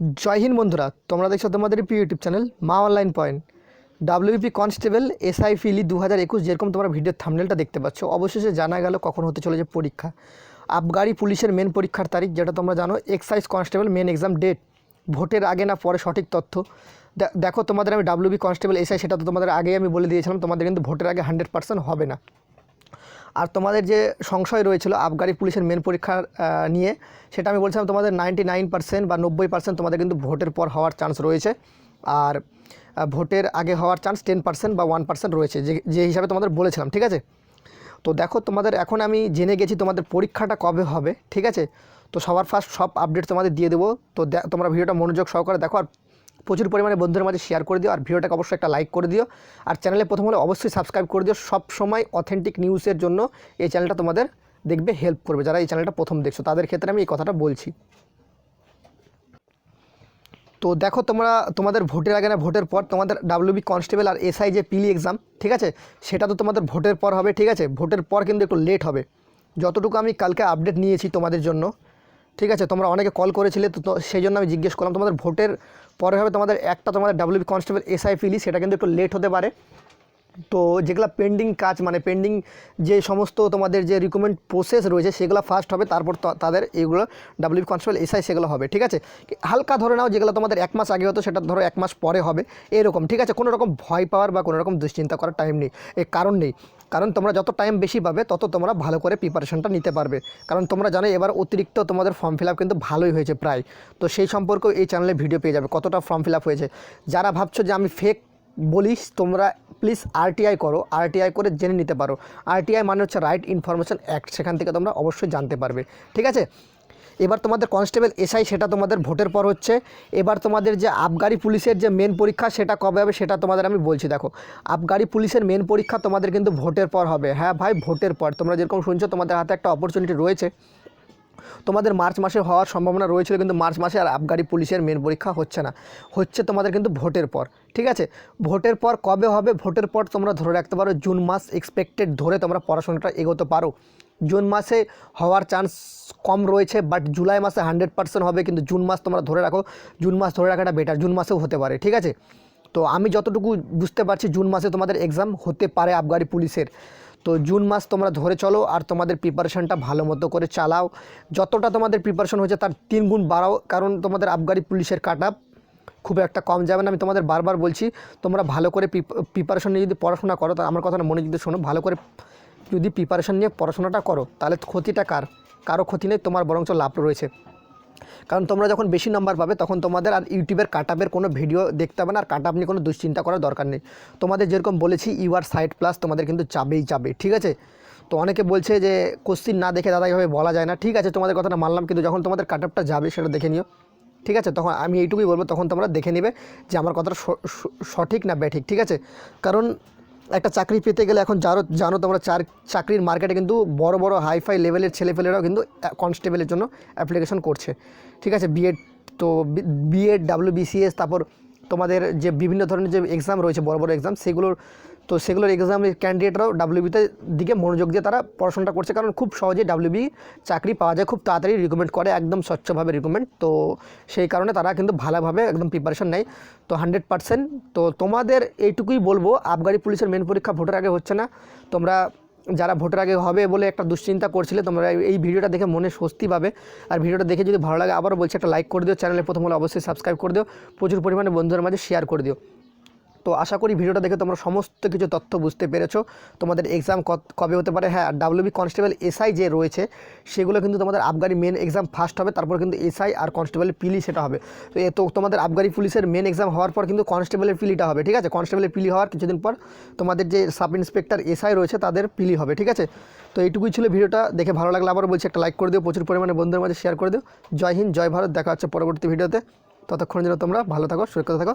জয় হিন্দ বন্ধুরা, তোমরা দেখছ তোমাদের প্রিয় YouTube channel Maa online point. WP constable SI ফিলি দু হাজার একুশ, যেরকম তোমরা ভিডিওর থামনেলটা দেখতে পাচ্ছ, অবশেষে জানা গেল কখন হতে চলেছে পরীক্ষা। আবগারি পুলিশের মেন পরীক্ষার তারিখ, যেটা তোমরা জানো excise constable main exam date ভোটের আগে না পরে সঠিক তথ্য। দেখো তোমাদের আমি ডাব্লিউবি কনস্টেবল এসআই সেটা তো তোমাদের আগেই আমি বলে দিয়েছিলাম, তোমাদের কিন্তু ভোটের আগে হান্ড্রেড পার্সেন্ট হবে না। আর তোমাদের যে সংশয় রয়েছিল আবগারি পুলিশের মেন পরীক্ষার আহ, নিয়ে সেটা আমি বলছিলাম তোমাদের নাইনটি নাইন পার্সেন্ট বা নব্বই পার্সেন্ট তোমাদের কিন্তু ভোটের পর হওয়ার চান্স রয়েছে। আর ভোটের আগে হওয়ার চান্স টেন পার্সেন্ট বা ওয়ান পার্সেন্ট রয়েছে যে যে হিসাবে তোমাদের বলেছিলাম ঠিক আছে? তো দেখো তোমাদের এখন আমি জেনে গেছি তোমাদের পরীক্ষাটা কবে হবে ঠিক আছে? তো সবার ফার্স্ট সব আপডেট তোমাদের দিয়ে দেবো। তো তোমরা ভিডিওটা মনোযোগ সহকারে দেখো আর প্রচুর পরিমাণে বন্ধুদের মাঝে শেয়ার করে দিও, আর ভিডিওটাকে অবশ্যই একটা লাইক করে দিও। আর চ্যানেলে প্রথম হলে অবশ্যই সাবস্ক্রাইব করে দিও। সব সময় অথেন্টিক নিউজের জন্য এই চ্যানেলটা তোমাদের দেখবে হেল্প করবে। যারা এই চ্যানেলটা প্রথম দেখছ, তাদের ক্ষেত্রে আমি এই কথাটা বলছি। তো দেখো তোমরা, তোমাদের ভোটের আগে না, ভোটের পর তোমাদের ডাব্লিউবি কনস্টেবল আর এসআই যে পিলি এক্সাম ঠিক আছে? সেটা তো তোমাদের ভোটের পর হবে, ঠিক আছে? ভোটের পর কিন্তু একটু লেট হবে। যতটুকু আমি কালকে আপডেট নিয়েছি তোমাদের জন্য, ঠিক আছে? তোমরা অনেকে কল করেছিলে তো সেই জন্য আমি জিজ্ঞেস করলাম, তোমাদের ভোটের পরে হবে তোমাদের একটা তোমাদের ডাব্লিউবি কনস্টেবল এসআই ফিলি সেটা কিন্তু একটু লেট হতে পারে। তো যেগুলো পেন্ডিং কাজ মানে পেন্ডিং যে সমস্ত তোমাদের যে রিকমেন্ড প্রসেস রয়েছে, সেগুলো ফার্স্ট হবে, তারপর তাদের এইগুলো ডাব্লিউ কনস্টেবল এসআই সেগুলো হবে, ঠিক আছে? হালকা ধরে নাও, যেগুলো তোমাদের এক মাস আগে হতো, সেটা ধরো এক মাস পরে হবে, এরকম, ঠিক আছে? কোনো রকম ভয় পাওয়ার বা কোনো রকম দুশ্চিন্তা করার টাইম নেই। এ কারণ নেই। কারণ তোমরা যত টাইম বেশি পাবে, তত তোমরা ভালো করে প্রিপারেশনটা নিতে পারবে। কারণ তোমরা জানো, এবার অতিরিক্ত তোমাদের ফর্ম ফিল কিন্তু ভালোই হয়েছে প্রায়। তো সেই সম্পর্কেও এই চ্যানেলে ভিডিও পেয়ে যাবে, কতটা ফর্ম ফিল হয়েছে। যারা ভাবছ যে আমি ফেক বলিস তোমরা প্লিজ আরটিআই করো। আরটিআই করে জেনে নিতে পারো। আরটিআই মানে হচ্ছে রাইট ইনফরমেশন অ্যাক্ট সেখান থেকে তোমরা অবশ্যই জানতে পারবে। ঠিক আছে? এবার তোমাদের কনস্টেবল এসআই সেটা তোমাদের ভোটের পর হচ্ছে। এবার তোমাদের যে আবগারি পুলিশের যে মেন পরীক্ষা, সেটা কবে হবে, সেটা তোমাদের আমি বলছি, দেখো। আবগারি পুলিশের মেন পরীক্ষা তোমাদের কিন্তু ভোটের পর হবে। হ্যাঁ ভাই, ভোটের পর। তোমরা যেরকম শুনছো, তোমাদের হাতে একটা অপরচুনিটি রয়েছে। তোমাদের মার্চ মাসে হওয়ার সম্ভাবনা রয়েছিল কিন্তু মার্চ মাসে আর আবগারি পুলিশের মেন পরীক্ষা হচ্ছে না। হচ্ছে তোমাদের কিন্তু ভোটের পর, ঠিক আছে? ভোটের পর কবে হবে? ভোটের পর তোমরা ধরে রাখতে পারো, জুন মাস এক্সপেক্টেড ধরে তোমরা পড়াশোনাটা এগোতে পারো। জুন মাসে হওয়ার চান্স কম রয়েছে বাট জুলাই মাসে হান্ড্রেড পার্সেন্ট হবে, কিন্তু জুন মাস তোমরা ধরে রাখো, জুন মাস ধরে রাখাটা বেটার জুন মাসেও হতে পারে, ঠিক আছে? তো আমি যতটুকু বুঝতে পারছি, জুন মাসে তোমাদের এক্সাম হতে পারে আবগারি পুলিশের। তো জুন মাস তোমরা ধরে চলো আর তোমাদের প্রিপারেশনটা ভালো মতো করে চালাও। যতটা তোমাদের প্রিপারেশন হয়েছে তার তিন গুণ বাড়াও, কারণ তোমাদের আবগারি পুলিশের কাট খুব একটা কম যাবে না। আমি তোমাদের বারবার বলছি, তোমরা ভালো করে প্রিপারেশন নিয়ে যদি পড়াশোনা করো, তা আমার কথাটা মনে যদি শোনো, ভালো করে যদি প্রিপারেশন নিয়ে পড়াশোনাটা করো, তাহলে ক্ষতিটা কার? কারও ক্ষতি নেই, তোমার বরঞ্চ লাভ রয়েছে। কারণ তোমরা যখন বেশি নাম্বার পাবে, তখন তোমাদের আর ইউটিউবের কাটাপের কোনো ভিডিও দেখতে হবে না, আর কাটাপ নিয়ে কোনো দুশ্চিন্তা করার দরকার নেই। তোমাদের যেরকম বলেছি ইউআর সাইড প্লাস তোমাদের কিন্তু যাবেই যাবে ঠিক আছে? তো অনেকে বলছে যে কোশ্চিন না দেখে দাদা এভাবে বলা যায় না, ঠিক আছে, তোমাদের কথাটা মানলাম, কিন্তু যখন তোমাদের কাটাপটা যাবে, সেটা দেখে নিও, ঠিক আছে? তখন আমি এইটুকুই বলব, তখন তোমরা দেখে নেবে যে আমার কথাটা সঠিক না ব্যাঠিক, ঠিক আছে? কারণ একটা চাকরি পেতে গেলে এখন জানো জানো তোমরা চার, চাকরির মার্কেটে কিন্তু বড় বড় হাইফাই লেভেলের ছেলেপেলেরাও কিন্তু কনস্টেবলের জন্য অ্যাপ্লিকেশন করছে। ঠিক আছে বিএড তো বিএড ডাব্লিউ বিসিএস তারপর তোমাদের যে বিভিন্ন ধরনের যে এক্সাম রয়েছে, বড় বড় এক্সাম সেগুলোর তো সেগুলোর এক্সামের ক্যান্ডিডেটরাও ডাব্লিউবিতে দিকে মনোযোগ দিয়ে তারা পড়াশোনাটা করছে। কারণ খুব সহজেই ডাব্লিউবি চাকরি পাওয়া যায়, খুব তাড়াতাড়ি রিকমেন্ড করে, একদম স্বচ্ছভাবে রিকমেন্ড তো সেই কারণে তারা কিন্তু ভালোভাবে একদম প্রিপারেশন নেয়। তো হান্ড্রেড পার্সেন্ট তো তোমাদের এইটুকুই বলব, আবগারি পুলিশের মেন পরীক্ষা ভোটের আগে হচ্ছে না। তোমরা যারা ভোটের আগে হবে বলে একটা দুশ্চিন্তা করছিলে, তোমরা এই ভিডিওটা দেখে মনে স্বস্তি পাবে। আর ভিডিওটা দেখে যদি ভালো লাগে, আবারও বলছি, একটা লাইক করে দিও। চ্যানেলে প্রথম হলে অবশ্যই সাবস্ক্রাইব করে দিও। প্রচুর পরিমাণে বন্ধুদের মাঝে শেয়ার করে দিও। তো আশা করি ভিডিওটা দেখে তোমরা সমস্ত কিছু তথ্য বুঝতে পেরেছ। তোমাদের এক্সাম কবে হতে পারে? হ্যাঁ ডাব্লিউবি কনস্টেবল এসআই যে রয়েছে, সেগুলো কিন্তু তোমাদের আবগারি মেন এক্সাম ফার্স্ট হবে, তারপর কিন্তু এসআই আর কনস্টেবলের পিলি সেটা হবে। তো এ তো তোমাদের আবগারি পুলিশের মেন এক্সাম হওয়ার পর কিন্তু কনস্টেবলের পিলিটা হবে, ঠিক আছে? কনস্টেবলের পিলি হওয়ার কিছুদিন পর তোমাদের যে সাব ইন্সপেক্টর এসআই রয়েছে, তাদের পিলি হবে, ঠিক আছে? তো এইটুকুই ছিল ভিডিওটা, দেখে ভালো লাগলে আবার বলছি, একটা লাইক করে দিও, প্রচুর পরিমাণে বন্ধুদের মাঝে শেয়ার করে দিও। জয় হিন্দ, জয় ভারত, দেখা হচ্ছে পরবর্তী ভিডিওতে। ততক্ষণ যেন তোমরা ভালো থাকো, সুরক্ষিত থাকো।